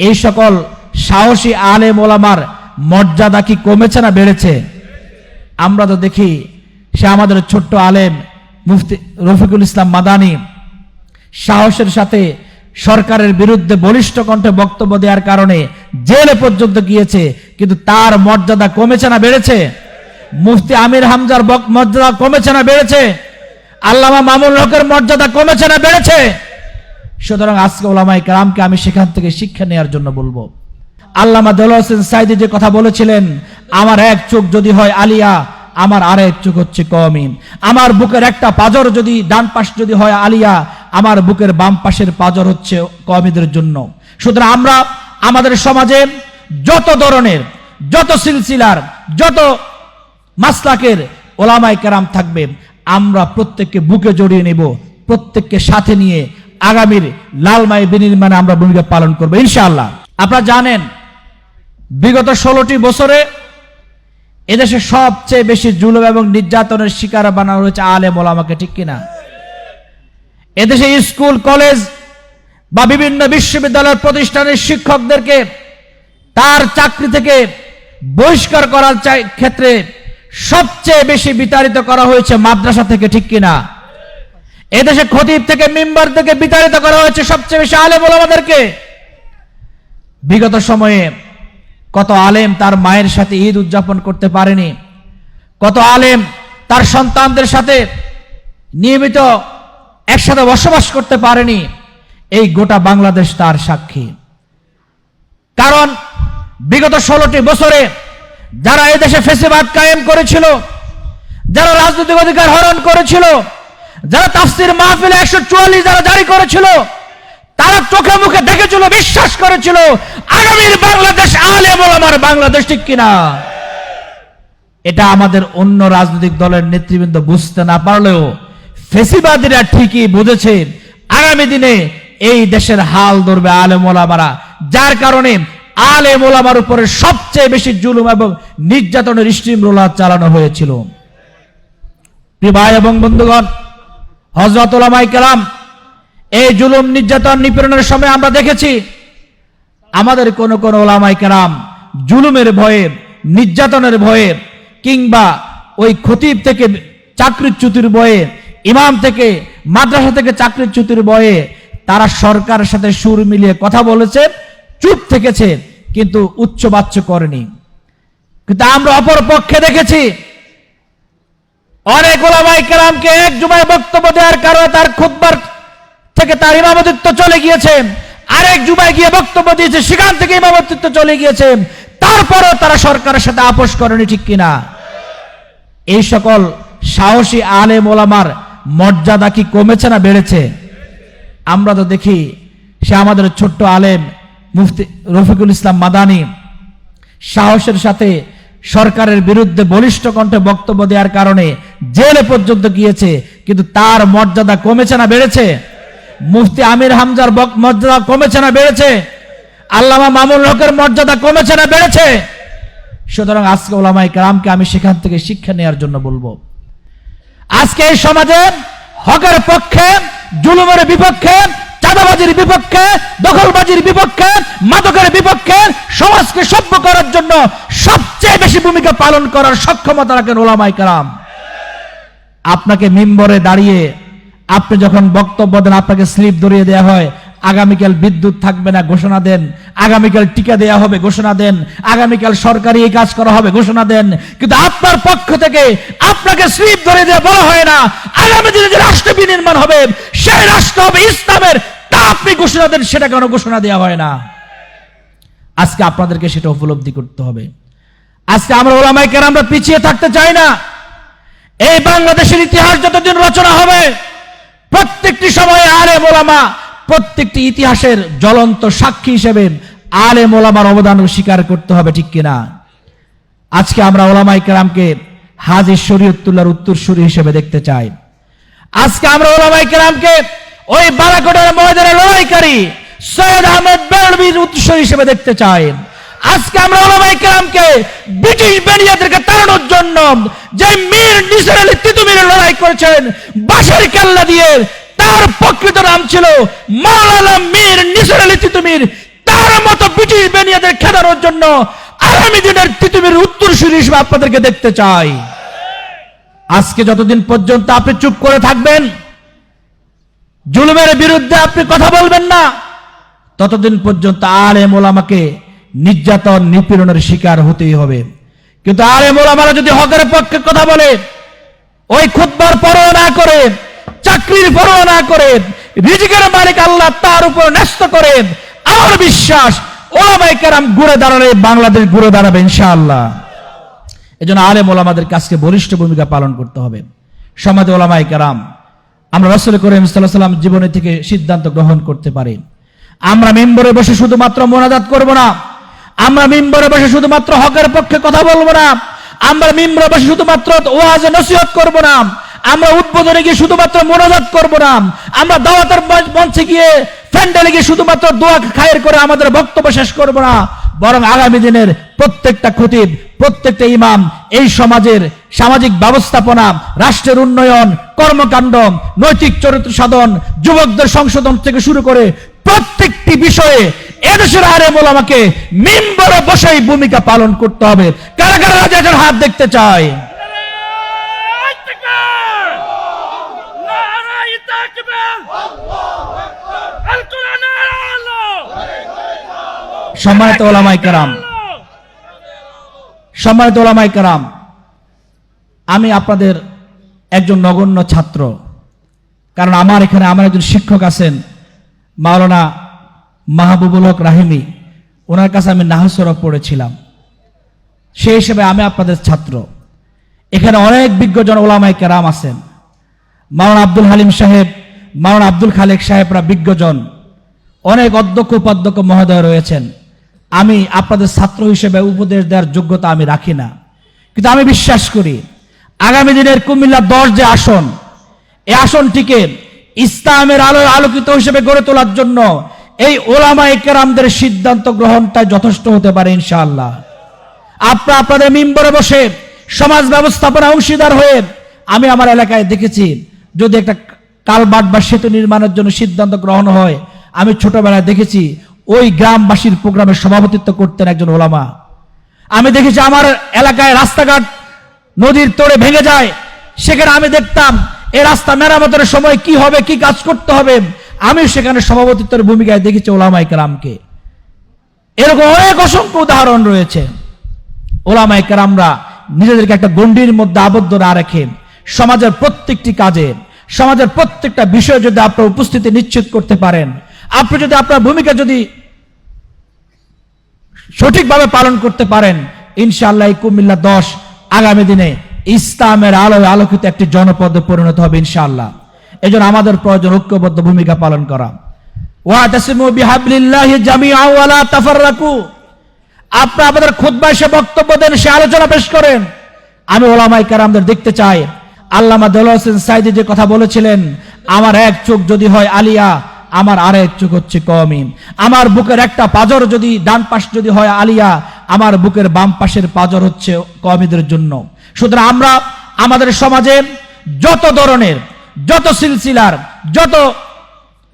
এই সকল সাহসী আলে মোলামার মর্যাদা কি কমেছে না বেড়েছে? আমরা তো দেখি সে আমাদের ছোট্ট আলেম মুফতি রফিকুল ইসলাম মাদানি সাহসের সাথে সরকারের বিরুদ্ধে বলিষ্ঠ কণ্ঠে বক্তব্য দেওয়ার কারণে জেলে পর্যন্ত গিয়েছে, কিন্তু তার মর্যাদা কমেছে না বেড়েছে? মুফতি আমির হামজার মর্যাদা কমেছে না বেড়েছে? আল্লামা মামুন হকের মর্যাদা কমেছে না বেড়েছে? সুতরাং আজকে ওলামাই কালামকে আমি সেখান থেকে শিক্ষা নেওয়ার জন্য বলব। আল্লামা দেল হোসেন সাইদি যে কথা বলেছিলেন, আমার এক চোখ যদি হয় আলিয়া, আমার আর এক চোখ হচ্ছে কমিন আমার বুকের একটা পাজর যদি, ডান পাশ যদি হয় আলিয়া, আমার বুকের বাম পাশের পাজর হচ্ছে কমিদের জন্য। সুতরাং আমরা আমাদের সমাজে যত ধরনের, যত সিলসিলার, যত মাসলাকের ওলামাই কেরাম থাকবে আমরা প্রত্যেককে বুকে জড়িয়ে নেব, প্রত্যেককে সাথে নিয়ে আগামীর লালমাই বিনির্মাণে আমরা ভূমিকা পালন করব, ইনশাআল্লাহ। আপনারা জানেন, বিগত ষোলোটি বছরে এদেশে সবচেয়ে বেশি জুলুম এবং নির্যাতনের শিকার বানানো হয়েছে আলে মোলামাকে ঠিক কিনা? এদেশে স্কুল, কলেজ বা বিভিন্ন বিশ্ববিদ্যালয়ের প্রতিষ্ঠানের শিক্ষকদেরকে তার চাকরি থেকে বহিষ্কার করার ক্ষেত্রে সবচেয়ে বেশি বিতাড়িত করা হয়েছে মাদ্রাসা থেকে, ঠিক কিনা? এদেশে খতিব থেকে মেম্বার থেকে বিতাড়িত করা হয়েছে সবচেয়ে বেশি আলেম ওলামাদেরকে। বিগত সময়ে কত আলেম তার মায়ের সাথে ঈদ উদযাপন করতে পারেনি। কত আলেম তার সন্তানদের সাথে নিয়মিত একসাথে বসবাস করতে পারেনি। এই গোটা বাংলাদেশ তার সাক্ষী। কারণ বিগত ষোলোটি বছরে যারা এই দেশে ফেসিবাদ কায়েম করেছিল, যারা রাজনৈতিক অধিকার হরণ করেছিল যারা তাফসির মাহফিলে একশো চুয়াল্লিশ যারা জারি করেছিল, তারা চোখে মুখে দেখেছিল, বিশ্বাস করেছিল, আগামীর বাংলাদেশ আলে আমার বাংলাদেশ ঠিক কিনা? এটা আমাদের অন্য রাজনৈতিক দলের নেতৃবৃন্দ বুঝতে না পারলেও ফেসিবাদীরা ঠিকই বুঝেছে, আগামী দিনে এই দেশের হাল ধরবে আলেম ওলামারা, যার কারণে আলেম ওলামার উপরে সবচেয়ে বেশি জুলুম এবং নির্যাতনের স্টিম রোলার চালানো হয়েছিল। প্রিয় ভাই এবং বন্ধুগণ হজরত ওলামাই কালাম এই জুলুম নির্যাতন নিপীড়নের সময় আমরা দেখেছি, আমাদের কোন কোন ওলামাই কালাম জুলুমের ভয়ে, নির্যাতনের ভয়ে, কিংবা ওই খতিব থেকে চাকরির চ্যুতির ভয়ে, ইমাম থেকে মাদ্রাসা থেকে চাকরির চ্যুতির ভয়ে, তারা সরকারের সাথে সুর মিলিয়ে কথা বলেছে, চুপ থেকেছে, কিন্তু উচ্চবাচ্য করেনি। কিন্তু আমরা অপর পক্ষে দেখেছি অনেক ওলামাই কেরামকে এক জুমায় বক্তব্য দেওয়ার কারণে তার খুববার থেকে তার ইমামতিত্ব চলে গিয়েছে। আরেক জুমায় গিয়ে বক্তব্য দিয়েছে, সেখান থেকে ইমামতিত্ব চলে গিয়েছে। তারপরেও তারা সরকারের সাথে আপোষ করেনি, ঠিক কিনা? এই সকল সাহসী আলে মোলামার মর্যাদা কি কমেছে না বেড়েছে? আমরা তো দেখি সে আমাদের ছোট্ট আলেম মুফতি রফিকুল ইসলাম মাদানি সাহসের সাথে সরকারের বিরুদ্ধে বলিষ্ঠ কণ্ঠে বক্তব্য দেওয়ার কারণে জেলে পর্যন্ত গিয়েছে, কিন্তু তার মর্যাদা কমেছে না, বেড়েছে। মুফতি আমির হামজার মর্যাদা কমেছে না, বেড়েছে। আল্লামা মামুন হকের মর্যাদা কমেছে না, বেড়েছে। সুতরাং আজকে ওলামাই কালামকে আমি সেখান থেকে শিক্ষা নেওয়ার জন্য বলব। আজকে এই সমাজে হকের পক্ষে, জুলুমের বিপক্ষে চাঁদাবাজির বিপক্ষে, দখলবাজির বিপক্ষে, মাদকের বিপক্ষে সমাজকে সভ্য করার জন্য সবচেয়ে বেশি ভূমিকা পালন করার সক্ষমতা রাখেন ওলামাই কালাম আপনাকে মিম্বরে দাঁড়িয়ে আপনি যখন বক্তব্য দেন, আপনাকে স্লিপ ধরিয়ে দেওয়া হয় আগামীকাল বিদ্যুৎ থাকবে না, ঘোষণা দেন। আগামীকাল টিকা দেওয়া হবে, ঘোষণা দেন। আগামীকাল সরকারি এই কাজ করা হবে, ঘোষণা দেন। কিন্তু আপনার পক্ষ থেকে আপনাকে স্লিপ ধরে দিয়ে বলা হয় না। আগামী দিনে যে রাষ্ট্র বিনির্মাণ হবে, সেই রাষ্ট্র হবে ইসলামের। তা আপনি ঘোষণা দেন, সেটা কেন ঘোষণা দেওয়া হয় না? আজকে আপনাদেরকে সেটা উপলব্ধি করতে হবে। আজকে আমরা ওলামাই আমরা পিছিয়ে থাকতে চাই না। এই বাংলাদেশের ইতিহাস যতদিন রচনা হবে, প্রত্যেকটি সময়ে আরে মোলামা প্রত্যেকটি ইতিহাসের জ্বলন্ত সাক্ষী হিসেবে আলে মোলামার অবদান স্বীকার করতে হবে, ঠিক কিনা? আজকে আমরা ওলামাই কেরামকে হাজির শরীয়তুল্লাহর উত্তরসূরি হিসেবে দেখতে চাই। আজকে আমরা ওলামাই কেরামকে ওই বারাকোটার ময়দানে লড়াইকারী সৈয়দ আহমেদ বেরবির উত্তরসূরি হিসেবে দেখতে চাই। আজকে আমরা ওলামাই কেরামকে ব্রিটিশ বেনিয়াদেরকে তাড়ানোর জন্য যে মীর নিসার আলী তিতুমির লড়াই করেছেন বাঁশের কেল্লা দিয়ে তার প্রকৃত নাম ছিল মাওলানা মীর নিসার আলী তিতুমির। তার মতো ব্রিটিশ বেনিয়াদের খেদানোর জন্য আগামী দিনের পৃথিবীর উত্তরসূরি হিসেবে আপনাদেরকে দেখতে চাই। আজকে যতদিন পর্যন্ত আপনি চুপ করে থাকবেন, জুলুমের বিরুদ্ধে আপনি কথা বলবেন না, ততদিন পর্যন্ত আলেম ওলামাকে নির্যাতন, নিপীড়নের শিকার হতেই হবে। কিন্তু আর আলেম ওলামারা যদি হকের পক্ষে কথা বলে, ওই খুতবার পরোয়া না করে চাকরির পরোয়া না করে, রিজিকের মালিক আল্লাহ তার উপর ন্যস্ত করে, আমার বিশ্বাস ওলামাই কেরাম ঘুরে দাঁড়ালে বাংলাদেশ ঘুরে দাঁড়াবে ইনশাআল্লাহ। এই জন্য আলেম ওলামাদের কাজকে বলিষ্ঠ ভূমিকা পালন করতে হবে। সমাজে ওলামাই কেরাম, আমরা রসুল করিম সাল্লাহ সাল্লাম জীবনে থেকে সিদ্ধান্ত গ্রহণ করতে পারি। আমরা মেম্বরে বসে শুধুমাত্র মোনাজাত করব না। আমরা মেম্বরে বসে শুধুমাত্র হকের পক্ষে কথা বলব না। আমরা মেম্বরে বসে শুধুমাত্র ওয়াজে নসিহত করব না। আমরা উদ্বোধনে গিয়ে শুধুমাত্র মোনাজাত করব না, আমরা দাওয়াতের মঞ্চে গিয়ে প্যান্ডেলে গিয়ে শুধুমাত্র দোয়া খায়ের করে আমাদের বক্তব্য শেষ করব না, বরং আগামী দিনের প্রত্যেকটা খতিব, প্রত্যেকটা ইমাম, এই সমাজের সামাজিক ব্যবস্থাপনা, রাষ্ট্রের উন্নয়ন, কর্মকাণ্ড, নৈতিক চরিত্র সাধন, যুবকদের সংশোধন থেকে শুরু করে প্রত্যেকটি বিষয়ে এদেশের আরে আমাকে মেম্বরে বসেই ভূমিকা পালন করতে হবে। কারা কারা রাজার হাত দেখতে চায়? সম্মানিত ওলামাই কারাম। সম্মানিত ওলামাই কারাম আমি আপনাদের একজন নগণ্য ছাত্র। কারণ আমার এখানে আমার একজন শিক্ষক আছেন মাওলানা মাহবুবুল হক রাহিমি। ওনার কাছে আমি নাহসরফ পড়েছিলাম। সেই হিসেবে আমি আপনাদের ছাত্র। এখানে অনেক বিজ্ঞজন ওলামাই কেরাম আছেন। মাওলানা আব্দুল হালিম সাহেব, মাওলানা আব্দুল খালেক সাহেবরা বিজ্ঞজন। অনেক অধ্যক্ষ, উপাধ্যক্ষ মহোদয় রয়েছেন। আমি আপনাদের ছাত্র হিসেবে উপদেশ দেওয়ার যোগ্যতা আমি রাখি না। কিন্তু আমি বিশ্বাস করি, আগামী দিনের কুমিল্লা দশ যে আসন এই আসনটিকে ইসলামের আলোয় আলোকিত হিসেবে গড়ে তোলার জন্য এই ওলামা কেরামদের সিদ্ধান্ত গ্রহণটাই যথেষ্ট হতে পারে ইনশাআল্লাহ। আপনারা আপনাদের মিম্বরে বসে সমাজ ব্যবস্থাপনা অংশীদার হয়ে আমি আমার এলাকায় দেখেছি যদি একটা কালবাট বা সেতু নির্মাণের জন্য সিদ্ধান্ত গ্রহণ হয়, আমি ছোটবেলায় দেখেছি ওই গ্রামবাসীর প্রোগ্রামের সভাপতিত্ব করতেন একজন ওলামা। আমি দেখেছি আমার এলাকায় রাস্তাঘাট নদীর তোড়ে ভেঙে যায়, সেখানে আমি দেখতাম এই রাস্তা মেরামতের সময় কি হবে, কি কাজ করতে হবে। আমি সেখানে সভাপতিত্বের ভূমিকায় দেখেছি ওলামাই কালামকে এরকম অনেক অসংখ্য উদাহরণ রয়েছে। ওলামাই কেরামরা নিজেদেরকে একটা গণ্ডির মধ্যে আবদ্ধ না রেখে সমাজের প্রত্যেকটি কাজে সমাজের প্রত্যেকটা বিষয়ে যদি আপনার উপস্থিতি নিশ্চিত করতে পারেন, আপনি যদি আপনার ভূমিকা যদি সঠিকভাবে পালন করতে পারেন, ইনশাআল্লাহ কুমিল্লা দশ আগামী দিনে ইসলামের আলোয় আলোকিত একটি জনপদে পরিণত হবে ইনশাআল্লাহ। এই জন্য আমাদের প্রয়োজন ঐক্যবদ্ধ ভূমিকা পালন করা। আপনারা আমাদের খুদ্া সে বক্তব্য দেন, সে আলোচনা পেশ করেন। আমি ওলামাই কারামদের দেখতে চাই আল্লামা দেল হোসেন সাইদি যে কথা বলেছিলেন, আমার এক চোখ যদি হয় আলিয়া, আমার আর এক চোখ হচ্ছে কমিন। আমার বুকের একটা পাজর যদি ডান পাশ যদি হয় আলিয়া, আমার বুকের বাম পাশের পাজর হচ্ছে কমিদের জন্য। সুতরাং আমরা আমাদের সমাজে যত ধরনের, যত সিলসিলার, যত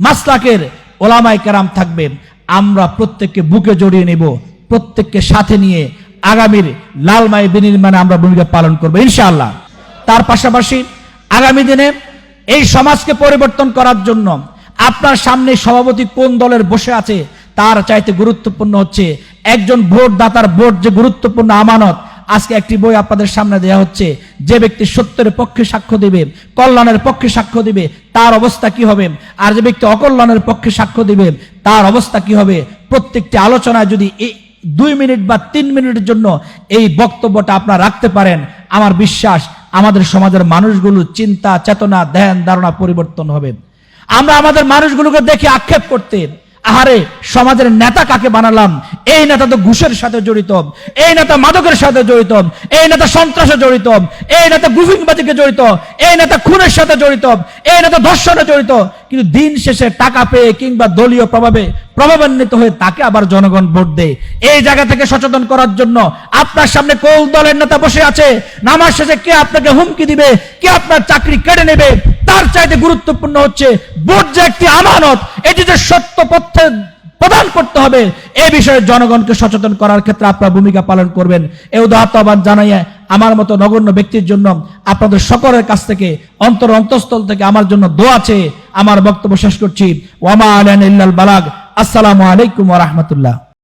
মাসলাকের ওলামাই কেরাম থাকবেন আমরা প্রত্যেককে বুকে জড়িয়ে নেব, প্রত্যেককে সাথে নিয়ে আগামীর লালমাই বিনির্মাণে আমরা ভূমিকা পালন করব, ইনশাআল্লাহ। তার পাশাপাশি আগামী দিনে এই সমাজকে পরিবর্তন করার জন্য আপনার সামনে সভাপতি কোন দলের বসে আছে তার চাইতে গুরুত্বপূর্ণ হচ্ছে একজন ভোটদাতার ভোট যে গুরুত্বপূর্ণ আমানত। আজকে একটি বই আপনাদের সামনে দেওয়া হচ্ছে। যে ব্যক্তি সত্যের পক্ষে সাক্ষ্য দিবে, কল্যাণের পক্ষে সাক্ষ্য দিবে, তার অবস্থা কি হবে? আর যে ব্যক্তি অকল্যাণের পক্ষে সাক্ষ্য দিবে, তার অবস্থা কি হবে? প্রত্যেকটি আলোচনায় যদি দুই মিনিট বা তিন মিনিটের জন্য এই বক্তব্যটা আপনারা রাখতে পারেন, আমার বিশ্বাস আমাদের সমাজের মানুষগুলো চিন্তা, চেতনা, ধ্যান, ধারণা পরিবর্তন হবে। আমরা আমাদের মানুষগুলোকে দেখে আক্ষেপ করতে, আহারে, সমাজের নেতা কাকে বানালাম? এই নেতা তো ঘুষের সাথে জড়িত, এই নেতা মাদকের সাথে জড়িত, এই নেতা সন্ত্রাসে জড়িত, এই নেতা গুফিংবাজিকে জড়িত, এই নেতা খুনের সাথে জড়িত, এই নেতা ধর্ষণে জড়িত কিন্তু দিন শেষে টাকা পেয়ে কিংবা দলীয় প্রভাবে প্রভাবান্বিত হয়ে তাকে আবার জনগণ ভোট দেয়। এই জায়গা থেকে সচেতন করার জন্য আপনার সামনে কোন দলের নেতা বসে আছে? নামাজ শেষে কে আপনাকে হুমকি দিবে? কে আপনার চাকরি কেড়ে নেবে? তার চাইতে গুরুত্বপূর্ণ হচ্ছে ভোট যে একটি আমানত, এটি যে সত্য পথে প্রদান করতে হবে, এ বিষয়ে জনগণকে সচেতন করার ক্ষেত্রে আপনার ভূমিকা পালন করবেন। এ উদাহরণ জানাইয়া আমার মতো নগণ্য ব্যক্তির জন্য আপনাদের সকলের কাছ থেকে, অন্তর অন্তঃস্থল থেকে আমার জন্য দোয়া আছে আমার বক্তব্য শেষ করছি। ওয়ামা আলান ইল্লাল বালাগ। আসসালামু আলাইকুম রাহমাতুল্লাহ।